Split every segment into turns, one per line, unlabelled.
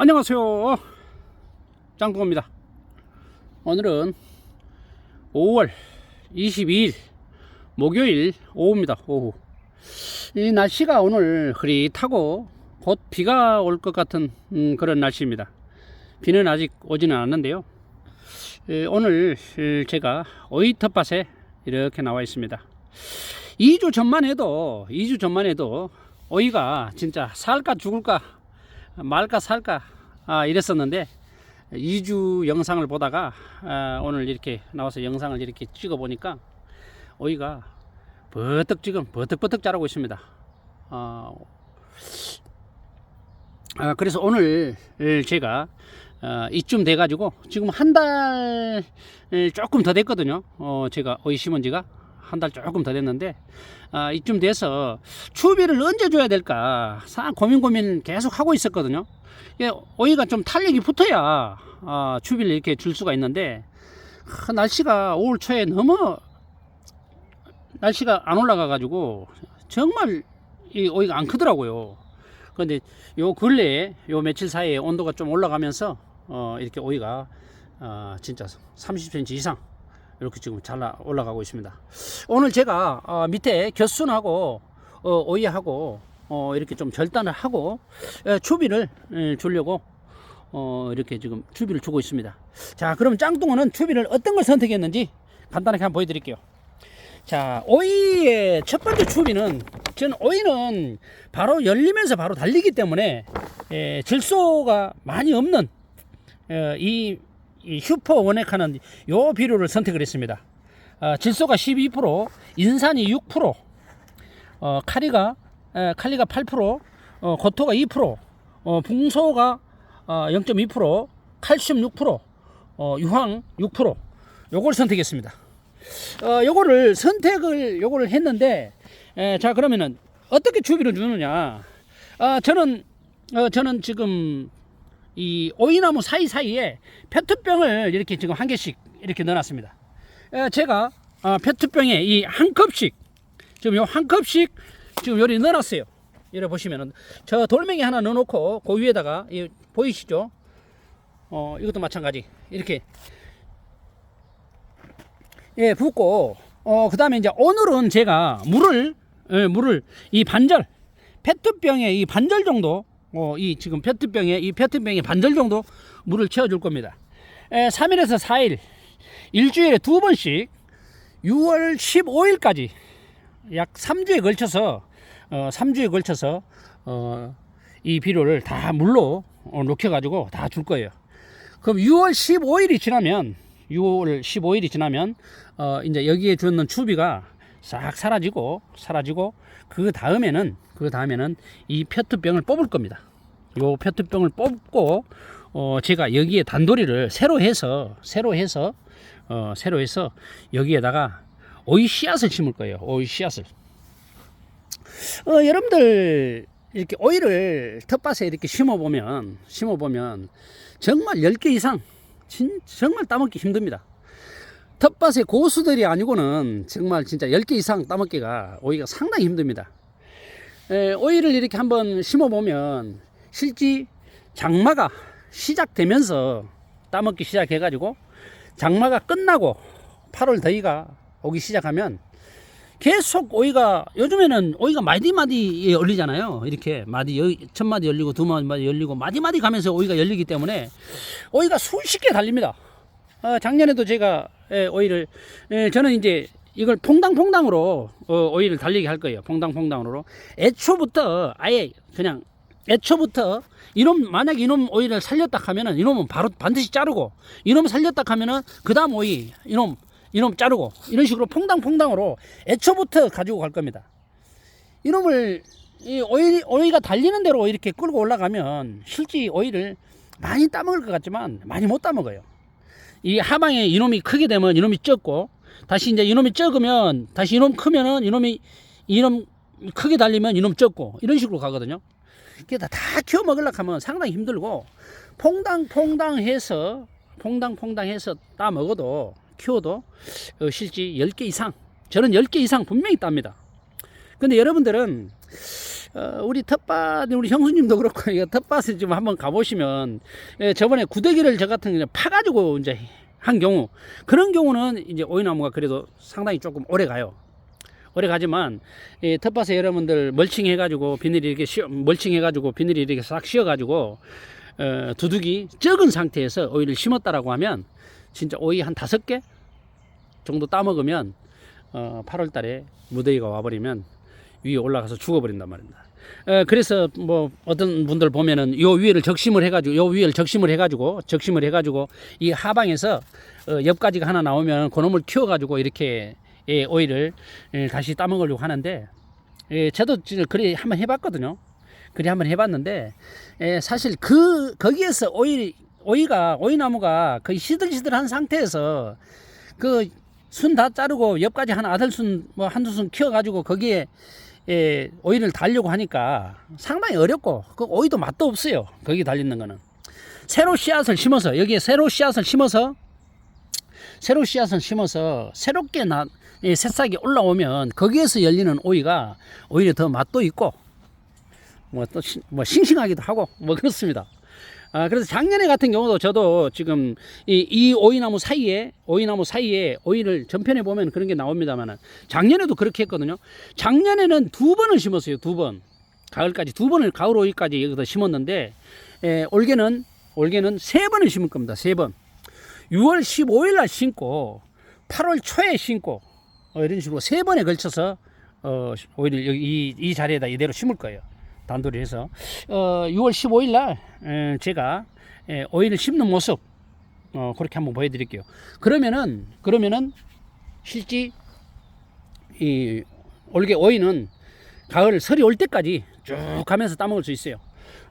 안녕하세요. 짱구입니다. 오늘은 5월 22일 목요일 오후입니다. 오후. 이 날씨가 오늘 흐릿하고 곧 비가 올 것 같은 음, 그런 날씨입니다. 비는 아직 오지는 않았는데요. 에, 오늘 에, 제가 오이 텃밭에 이렇게 나와 있습니다. 2주 전만 해도 2주 전만 해도 오이가 진짜 살까 죽을까 말까 살까 아, 이랬었는데 2주 영상을 보다가 아, 오늘 이렇게 나와서 영상을 이렇게 찍어 보니까 오이가 버떡 지금 버떡버떡 자라고 있습니다. 아, 아, 그래서 오늘 제가 어, 이쯤 돼 가지고 지금 한 달 조금 더 됐거든요. 어, 제가 오이 심은 지가 한 달 조금 더 됐는데 아, 이쯤 돼서 추비를 언제 줘야 될까 상 고민 고민 계속 하고 있었거든요. 예, 오이가 좀 탄력이 붙어야 아, 추비를 이렇게 줄 수가 있는데 아, 날씨가 5월 초에 너무 날씨가 안 올라가 가지고 정말 이 오이가 안 크더라고요. 그런데 요 근래에 요 며칠 사이에 온도가 좀 올라가면서 어, 이렇게 오이가 어, 진짜 30cm 이상 이렇게 지금 잘 나- 올라가고 있습니다. 오늘 제가 어, 밑에 겨순하고 어, 오이하고 어, 이렇게 좀 절단을 하고 에, 추비를 에, 주려고 어, 이렇게 지금 추비를 주고 있습니다. 자, 그럼 짱뚱어는 추비를 어떤 걸 선택했는지 간단하게 한번 보여드릴게요. 자, 오이의 첫 번째 추비는 저는 오이는 바로 열리면서 바로 달리기 때문에 에, 질소가 많이 없는 에, 이, 이 슈퍼 원액하는 요 비료를 선택을 했습니다. 아, 질소가 12%, 인산이 6%, 어, 카리가 에, 칼리가 8%, 어, 고토가 2%, 어, 붕소가 어, 0.2%, 칼슘 6%, 어, 유황 6%. 요걸 선택했습니다. 어, 요거를 선택을 요거를 했는데 에, 자 그러면은 어떻게 주비를 주느냐? 아, 저는 어, 저는 지금 이 오이나무 사이사이에 페트병을 이렇게 지금 한 개씩 이렇게 넣어놨습니다. 에, 제가 아, 페트병에 이 한 컵씩 지금 요 한 컵씩 지금 요리 넣어놨어요. 이래 보시면은 저 돌멩이 하나 넣어놓고 그 위에다가 이 보이시죠? 어 이것도 마찬가지 이렇게 예 붓고 어 그다음에 이제 오늘은 제가 물을 예, 물을 이 반절 페트병에 이 반절 정도 어, 이 지금 페트병에 이 페트병에 반절 정도 물을 채워줄 겁니다. 에, 3일에서 4일 일주일에 두 번씩 6월 15일까지 약 3주에 걸쳐서 어, 3주에 걸쳐서 어, 이 비료를 다 물로 어, 녹여가지고 다 줄 거예요. 그럼 6월 15일이 지나면 6월 15일이 지나면 어, 이제 여기에 주는 추비가 싹 사라지고 사라지고 그 다음에는 그 다음에는 이 페트병을 뽑을 겁니다. 요 페트병을 뽑고 어, 제가 여기에 단도리를 새로 해서 새로 해서 어, 새로 해서 여기에다가 오이 씨앗을 심을 거예요. 오이 씨앗을. 어, 여러분들 이렇게 오이를 텃밭에 이렇게 심어 보면 심어 보면 정말 10개 이상 진, 정말 따먹기 힘듭니다. 텃밭의 고수들이 아니고는 정말 진짜 10개 이상 따먹기가 오이가 상당히 힘듭니다. 에, 오이를 이렇게 한번 심어 보면 실제 장마가 시작되면서 따먹기 시작해 가지고 장마가 끝나고 8월 더위가 오기 시작하면 계속 오이가 요즘에는 오이가 마디마디 열리잖아요. 이렇게 마디 여- 첫 마디 열리고 두 마디 열리고 마디마디 가면서 오이가 열리기 때문에 오이가 개 달립니다. 어, 작년에도 제가 예, 오이를 예, 저는 이제 이걸 퐁당퐁당으로 어, 오이를 달리게 할 거예요. 퐁당퐁당으로 애초부터 아예 그냥 애초부터 이놈 만약 이놈 오이를 살렸다 하면은 이놈은 바로 반드시 자르고 이놈 살렸다 하면은 그다음 오이 이놈 이놈 자르고 이런 식으로 퐁당퐁당으로 애초부터 가지고 갈 겁니다. 이놈을 이 오이 오이가 달리는 대로 이렇게 끌고 올라가면 실제 오이를 많이 따먹을 것 같지만 많이 못 따먹어요. 이 하방에 이놈이 크게 되면 이놈이 적고 다시 이제 이놈이 적으면 다시 이놈 크면은 이놈이 이놈 크게 달리면 이놈 적고 이런 식으로 가거든요. 그게 다, 다 키워 먹으려고 하면 상당히 힘들고 퐁당퐁당해서 퐁당퐁당해서 따 먹어도 키워도 어, 실제 10개 이상 저는 10개 이상 분명히 땁니다. 근데 여러분들은 어, 우리 텃밭 우리 형수님도 그렇고 이거 텃밭에 좀 한번 가보시면 예, 저번에 구데기를 저 같은 경우 파가지고 이제 한 경우 그런 경우는 이제 오이나무가 그래도 상당히 조금 오래 가요. 오래 가지만 이 텃밭에 여러분들 멀칭 해가지고 비닐이 이렇게 씌어, 멀칭 해가지고 비닐이 이렇게 싹 씌어가지고 어, 두둑이 적은 상태에서 오이를 심었다라고 하면 진짜 오이 한 다섯 개 정도 따먹으면 어, 8월 달에 무더위가 와버리면 위에 올라가서 죽어버린단 말입니다. 어, 그래서 뭐 어떤 분들 보면은 요 위에를 적심을 해가지고 요 위에를 적심을 해가지고 적심을 해가지고 이 하방에서 어, 옆가지가 하나 나오면 그놈을 키워가지고 이렇게 예, 오이를 예, 다시 따먹으려고 하는데 예, 저도 그래 한번 해봤거든요. 그래 한번 해봤는데 예, 사실 그 거기에서 오이 오이가 오이나무가 거의 시들시들한 상태에서 그 순 다 자르고 옆까지 한 아들 순 뭐 한두 순 키워가지고 거기에 예, 오이를 달려고 하니까 상당히 어렵고 그 오이도 맛도 없어요. 거기 달리는 거는 새로 씨앗을 심어서 여기에 새로 씨앗을 심어서 새로 씨앗을 심어서 새롭게 나 예, 새싹이 올라오면 거기에서 열리는 오이가 오히려 더 맛도 있고 뭐또뭐 싱싱하기도 하고 뭐 그렇습니다. 아, 그래서 작년에 같은 경우도 저도 지금 이, 이 오이나무 사이에 오이나무 사이에 오이를 전편에 보면 그런 게 나옵니다만은 작년에도 그렇게 했거든요. 작년에는 두 번을 심었어요. 두 번. 가을까지 두 번을 가을 오이까지 여기다 심었는데 에, 올해는 올해는 세 번을 심을 겁니다. 세 번. 6월 15일 날 심고 8월 초에 심고 어, 이런 식으로 세 번에 걸쳐서 어, 여기 이, 이 자리에다 이대로 심을 거예요. 단돌이 해서 어, 6월 15일 날 에, 제가 에, 오이를 심는 모습 어, 그렇게 한번 보여드릴게요. 그러면은 그러면은 실제 이 올게 오이는 가을 설이 올 때까지 쭉 가면서 따먹을 수 있어요.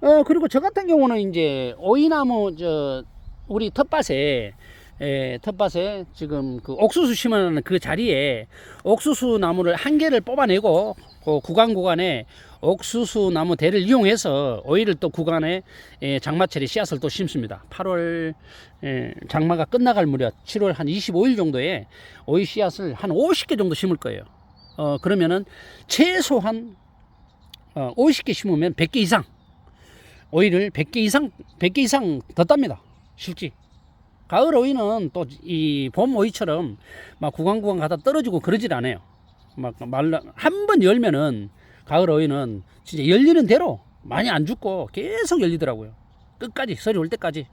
어 그리고 저 같은 경우는 이제 오이나무 저 우리 텃밭에 에, 텃밭에 지금 그 옥수수 심어놓은 그 자리에 옥수수 나무를 한 개를 뽑아내고 그 구간 구간에 옥수수 나무 대를 이용해서 오이를 또 구간에 에, 장마철에 씨앗을 또 심습니다. 8월 에, 장마가 끝나갈 무렵 7월 한 25일 정도에 오이 씨앗을 한 50개 정도 심을 거예요. 어 그러면은 최소한 어, 50개 심으면 100개 이상 오이를 100개 이상 100개 이상 더 땁니다. 실제 가을 오이는 또 이 봄 오이처럼 막 구간 구간 가다 떨어지고 그러질 않아요. 막 말라 한 번 열면은 가을 오이는 진짜 열리는 대로 많이 안 죽고 계속 열리더라고요. 끝까지 설이 올 때까지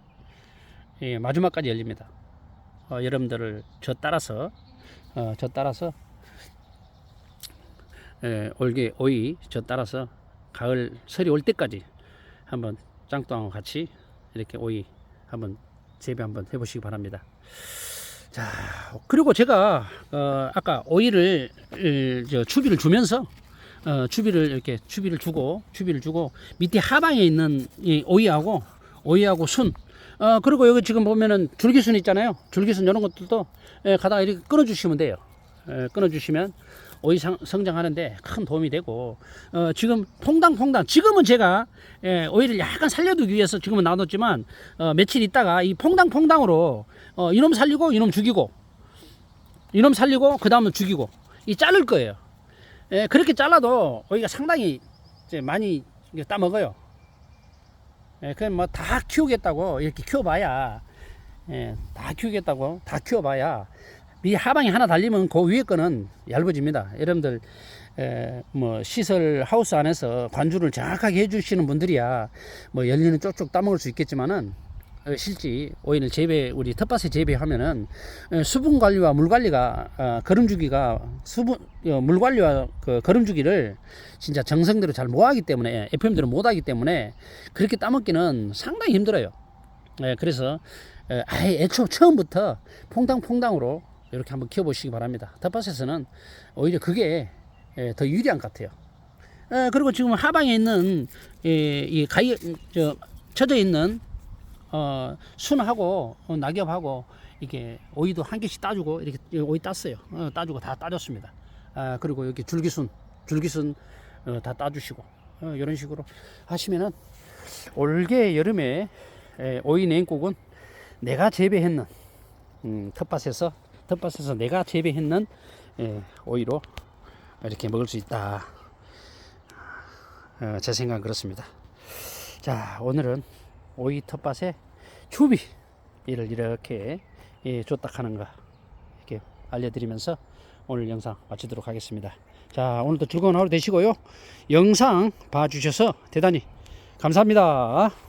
예, 마지막까지 열립니다. 어, 여러분들을 저 따라서 어, 저 따라서 예, 올게 오이 저 따라서 가을 설이 올 때까지 한번 짱뚱하고 같이 이렇게 오이 한번 재배 한번 해보시기 바랍니다. 자 그리고 제가 어, 아까 오이를 을, 저 추비를 주면서 어, 추비를 이렇게 추비를 주고 추비를 주고 밑에 하방에 있는 이 오이하고 오이하고 순 어, 그리고 여기 지금 보면은 줄기순 있잖아요. 줄기순 이런 것들도 예, 가다가 이렇게 끊어주시면 돼요. 예, 끊어주시면 오이 상, 성장하는데 큰 도움이 되고 어, 지금 퐁당퐁당 지금은 제가 예, 오이를 약간 살려두기 위해서 지금은 놔뒀지만 어, 며칠 있다가 이 퐁당퐁당으로 어, 이놈 살리고 이놈 죽이고 이놈 살리고 그 다음은 죽이고 이 자를 거예요. 예, 그렇게 잘라도 오이가 상당히 이제 많이 따먹어요. 예, 그냥 뭐 다 키우겠다고 이렇게 키워봐야 예, 다 키우겠다고 다 키워봐야 이 하방이 하나 달리면 그 위에 거는 얇아집니다. 여러분들 에, 뭐 시설 하우스 안에서 관주를 정확하게 해주시는 분들이야 뭐 열리는 쪽쪽 따먹을 수 있겠지만은 어, 실제 오이를 재배 우리 텃밭에 재배하면은 에, 수분 관리와 물 관리가 어, 거름 주기가 수분 어, 물 관리와 그 거름 주기를 진짜 정성대로 잘 못하기 때문에 FM대로 못하기 때문에 그렇게 따먹기는 상당히 힘들어요. 예, 그래서 에, 아예 애초 처음부터 퐁당퐁당으로 이렇게 한번 키워보시기 바랍니다. 텃밭에서는 오히려 그게 예, 더 유리한 것 같아요. 예, 그리고 지금 하방에 있는 이, 이 가위 저 쳐져 있는 어, 순하고 어, 낙엽하고 이게 오이도 한 개씩 따주고 이렇게 오이 땄어요. 어, 따주고 다 따줬습니다. 아, 그리고 여기 줄기순 줄기순 어, 다 따주시고 어, 이런 식으로 하시면은 올게 여름에 에, 오이 냉국은 내가 재배했는 음, 텃밭에서 텃밭에서 내가 재배했는 예, 오이로 이렇게 먹을 수 있다. 어, 제 생각은 그렇습니다. 자, 오늘은 오이 텃밭의 추비 이를 이렇게 예, 줬딱 하는 거 이렇게 알려드리면서 오늘 영상 마치도록 하겠습니다. 자, 오늘도 즐거운 하루 되시고요. 영상 봐주셔서 대단히 감사합니다.